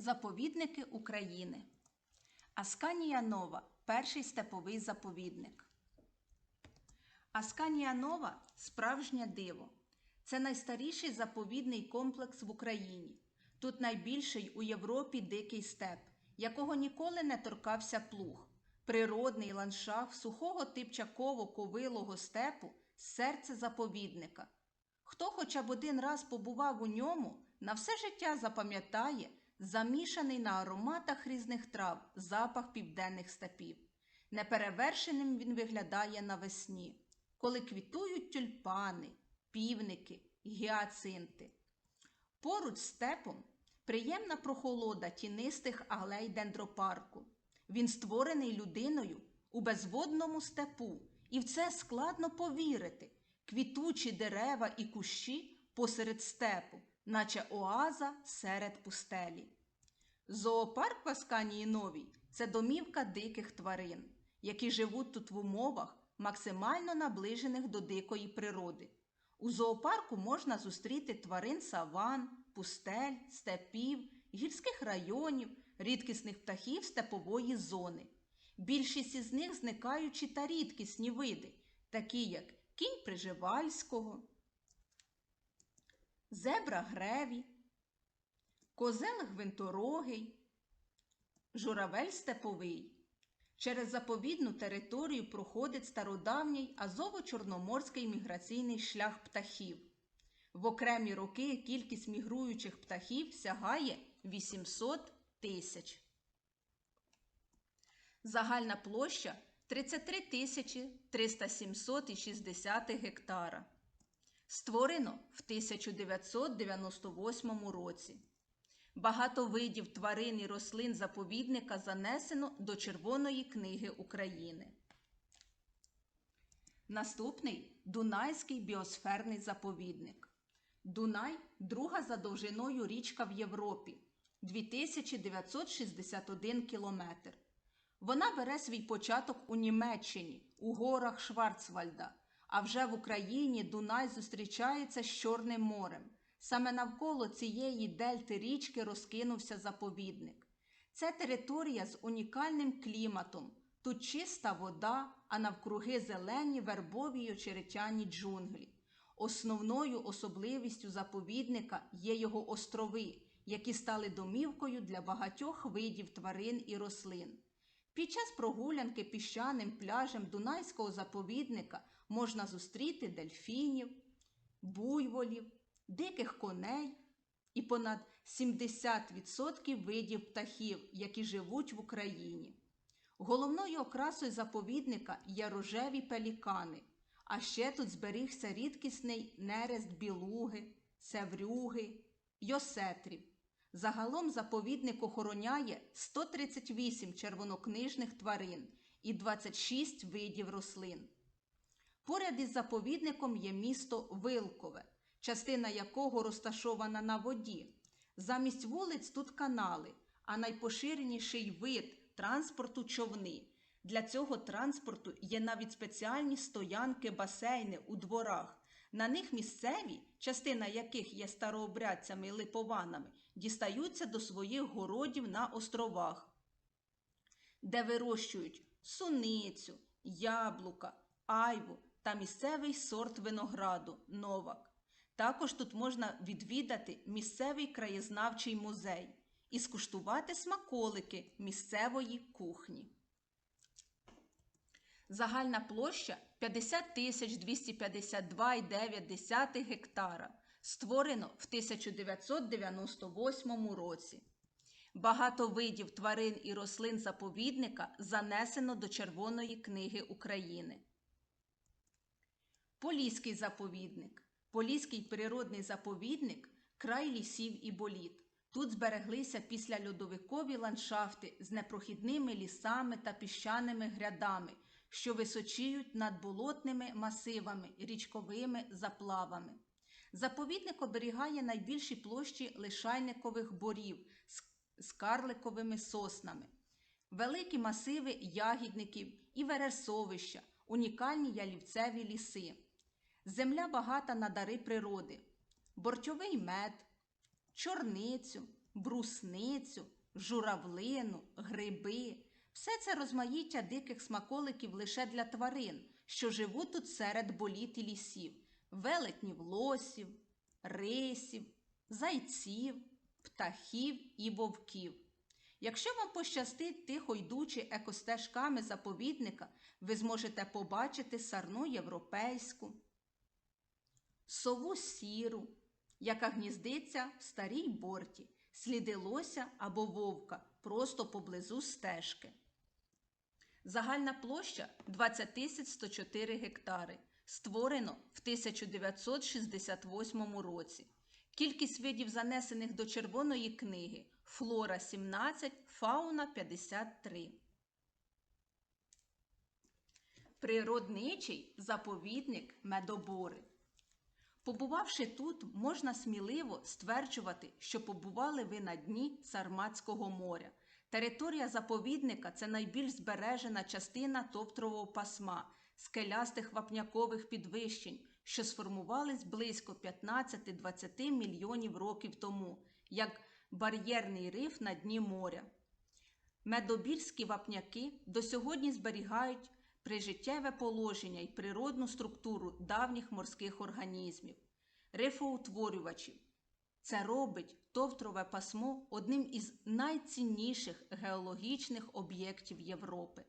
Заповідники України. Асканія Нова перший степовий заповідник. Асканія Нова справжнє диво. Це найстаріший заповідний комплекс в Україні. Тут найбільший у Європі дикий степ, якого ніколи не торкався плуг. Природний ландшафт сухого типчаково-ковилого степу серце заповідника. Хто хоча б один раз побував у ньому, на все життя запам'ятає замішаний на ароматах різних трав запах південних степів. Неперевершеним він виглядає навесні, коли квітують тюльпани, півники, гіацинти. Поруч степом приємна прохолода тінистих алей дендропарку. Він створений людиною у безводному степу, і в це складно повірити. Квітучі дерева і кущі посеред степу, наче оаза серед пустелі. Зоопарк в Асканії Новій це домівка диких тварин, які живуть тут в умовах, максимально наближених до дикої природи. У зоопарку можна зустріти тварин саван, пустель, степів, гірських районів, рідкісних птахів степової зони. Більшість із них зникаючі та рідкісні види, такі як кінь Приживальського, зебра греві, козел гвинторогий, журавель степовий. Через заповідну територію проходить стародавній азово-чорноморський міграційний шлях птахів. В окремі роки кількість мігруючих птахів сягає 800 тисяч. Загальна площа 33 тисячі 307,60 гектара. Створено в 1998 році. Багато видів тварин і рослин заповідника занесено до Червоної книги України. Наступний Дунайський біосферний заповідник. Дунай друга за довжиною річка в Європі 2961 кілометр. Вона бере свій початок у Німеччині, у горах Шварцвальда, а вже в Україні Дунай зустрічається з Чорним морем. Саме навколо цієї дельти річки розкинувся заповідник. Це територія з унікальним кліматом. Тут чиста вода, а навкруги зелені вербові й очеретяні джунглі. Основною особливістю заповідника є його острови, які стали домівкою для багатьох видів тварин і рослин. Під час прогулянки піщаним пляжем Дунайського заповідника можна зустріти дельфінів, буйволів, диких коней і понад 70% видів птахів, які живуть в Україні. Головною окрасою заповідника є рожеві пелікани, а ще тут зберігся рідкісний нерест білуги, севрюги, йосетрів. Загалом заповідник охороняє 138 червонокнижних тварин і 26 видів рослин. Поряд із заповідником є місто Вилкове, частина якого розташована на воді. Замість вулиць тут канали, а найпоширеніший вид транспорту човни. Для цього транспорту є навіть спеціальні стоянки басейни у дворах. На них місцеві, частина яких є старообрядцями і липованами, дістаються до своїх городів на островах, де вирощують суницю, яблука, айву та місцевий сорт винограду новак. Також тут можна відвідати місцевий краєзнавчий музей і скуштувати смаколики місцевої кухні. Загальна площа 50 252,9 гектара. Створено в 1998 році. Багато видів тварин і рослин заповідника занесено до Червоної книги України. Поліський заповідник. Поліський природний заповідник край лісів і боліт. Тут збереглися післяльодовикові ландшафти з непрохідними лісами та піщаними грядами, що височіють над болотними масивами, річковими заплавами. Заповідник оберігає найбільші площі лишайникових борів з карликовими соснами, великі масиви ягідників і вересовища, унікальні ялівцеві ліси. Земля багата на дари природи, борчовий мед, чорницю, брусницю, журавлину, гриби. Все це розмаїття диких смаколиків лише для тварин, що живуть тут серед боліт і лісів, велетнів лосів, рисів, зайців, птахів і вовків. Якщо вам пощастить тихо йдучи екостежками заповідника, ви зможете побачити сарну європейську, сову сіру, яка гніздиться в старій борті, сліди лося або вовка просто поблизу стежки. Загальна площа 20 104 гектари. Створено в 1968 році. Кількість видів занесених до Червоної книги флора 17, фауна 53. Природничий заповідник Медобори. Побувавши тут, можна сміливо стверджувати, що побували ви на дні Сарматського моря. Територія заповідника це найбільш збережена частина товтрового пасма, скелястих вапнякових підвищень, що сформувались близько 15-20 мільйонів років тому, як бар'єрний риф на дні моря. Медобірські вапняки до сьогодні зберігають прижиттєве положення і природну структуру давніх морських організмів, рифоутворювачів. Це робить товтрове пасмо одним із найцінніших геологічних об'єктів Європи.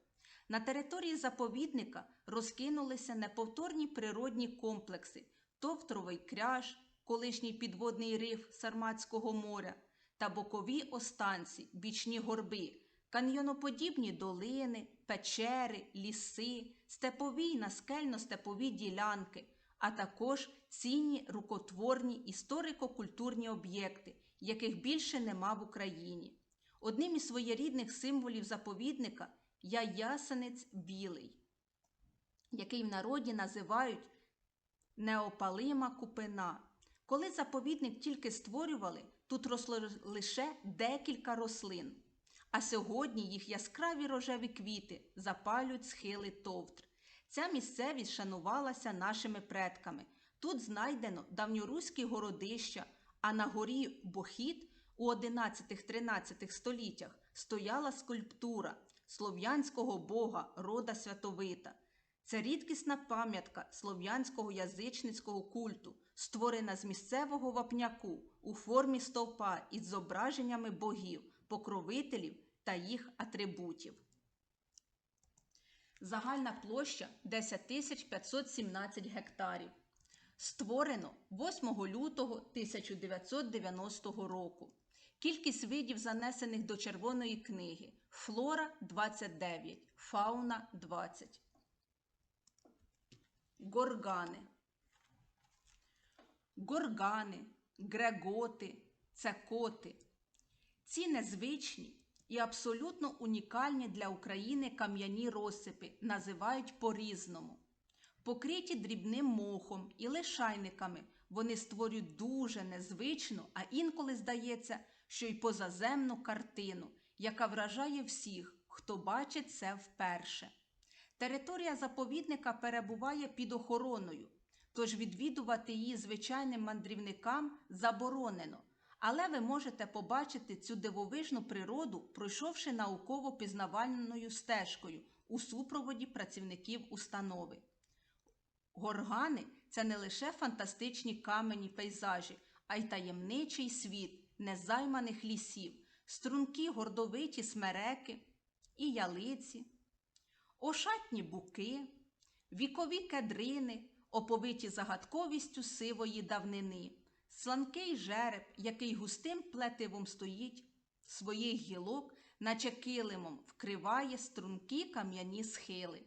На території заповідника розкинулися неповторні природні комплекси товтровий кряж, колишній підводний риф Сарматського моря та бокові останці, бічні горби, каньйоноподібні долини, печери, ліси, степові й наскельно-степові ділянки, а також цінні рукотворні історико-культурні об'єкти, яких більше нема в Україні. Одним із своєрідних символів заповідника є ясенець білий, який в народі називають неопалима купина. Коли заповідник тільки створювали, тут росло лише декілька рослин. А сьогодні їх яскраві рожеві квіти запалюють схили товтр. Ця місцевість шанувалася нашими предками. Тут знайдено давньоруські городища, а на горі Бохід у 11-13 століттях стояла скульптура слов'янського бога рода Святовита. Це рідкісна пам'ятка слов'янського язичницького культу, створена з місцевого вапняку у формі стовпа із зображеннями богів, покровителів та їх атрибутів. Загальна площа 10 517 гектарів. Створено 8 лютого 1990 року. Кількість видів занесених до Червоної книги флора 29, фауна 20. Горгани. Горгани, греготи, цекоти. Ці незвичні і абсолютно унікальні для України кам'яні розсипи називають по-різному. Покриті дрібним мохом і лишайниками, вони створюють дуже незвичну, а інколи здається, що й позаземну картину, яка вражає всіх, хто бачить це вперше. Територія заповідника перебуває під охороною, тож відвідувати її звичайним мандрівникам заборонено. Але ви можете побачити цю дивовижну природу, пройшовши науково-пізнавальною стежкою у супроводі працівників установи. Горгани це не лише фантастичні камені пейзажі, а й таємничий світ незайманих лісів, стрункі гордовиті смереки і ялиці, ошатні буки, вікові кедрини, оповиті загадковістю сивої давнини, сланкий жереб, який густим плетивом стоїть своїх гілок, наче килимом вкриває стрункі кам'яні схили.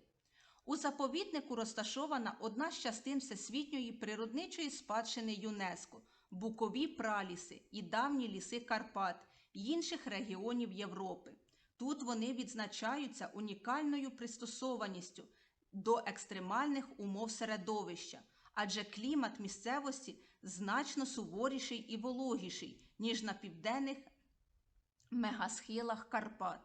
У заповіднику розташована одна з частин всесвітньої природничої спадщини ЮНЕСКО букові праліси і давні ліси Карпат інших регіонів Європи. Тут вони відзначаються унікальною пристосованістю до екстремальних умов середовища, адже клімат місцевості значно суворіший і вологіший, ніж на південних мегасхилах Карпат.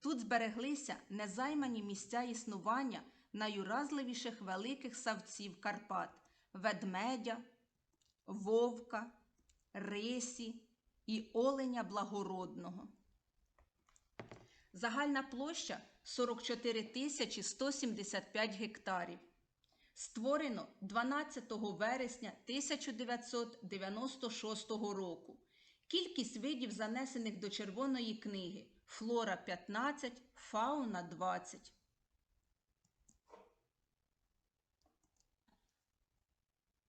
Тут збереглися незаймані місця існування найуразливіших великих савців Карпат ведмедя, вовка, рисі, і оленя благородного. Загальна площа 44 тисячі 175 гектарів. Створено 12 вересня 1996 року. Кількість видів занесених до Червоної книги флора 15, фауна 20.